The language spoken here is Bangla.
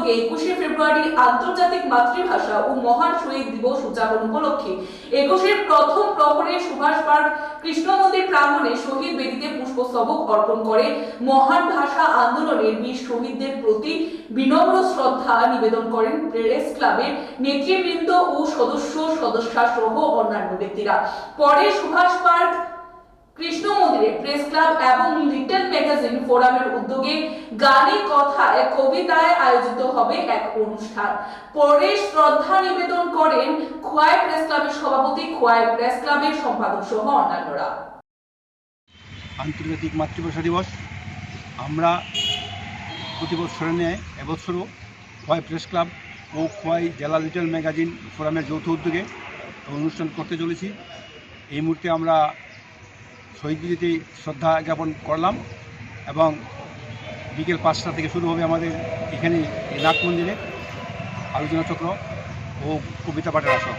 উদ্যোগে একুশে ফেব্রুয়ারি আন্তর্জাতিক মাতৃভাষা ও মহান শহীদ দিবস উদযাপন উপলক্ষে একুশের প্রথম প্রহরে সুভাষ পার্ক কৃষ্ণ মন্দির প্রাঙ্গণে শহীদ বেদিতে পুষ্পস্তবক অর্পণ করে মহান ভাষা আন্দোলনের বীর শহীদদের প্রতি বিনম্র শ্রদ্ধা নিবেদন করেন প্রেস ক্লাবের নেতৃবৃন্দ ও সদস্য সদস্যা সহ অন্যান্য ব্যক্তিরা। পরে সুভাষ পার্ক কৃষ্ণ মন্দিরে প্রেস ক্লাব এবং লিটল ম্যাগাজিন ফোরামের উদ্যোগে গানে, কথায়, কবিতায় আয়োজিত হবে এক অনুষ্ঠান। পরে শ্রদ্ধা নিবেদন করেন খোয়াই প্রেস ক্লাবের সভাপতি, খোয়াই প্রেস ক্লাবের সম্পাদক সহ অন্যান্যরা। আন্তর্জাতিক মাতৃভাষা দিবস। আমরা প্রতি বছরের ন্যায় এবছরও খোয়াই প্রেস ক্লাব ও খোয়াই জেলা লিটল ম্যাগাজিন ফোরামের যৌথ উদ্যোগে অনুষ্ঠান করতে চলেছি। এই মুহূর্তে আমরা শহীদ বিদিতে শ্রদ্ধা জ্ঞাপন করলাম এবং বিকেল পাঁচটা থেকে শুরু হবে আমাদের এখানে নাট মন্দিরে আলোচনা চক্র ও কবিতা পাঠের আসর।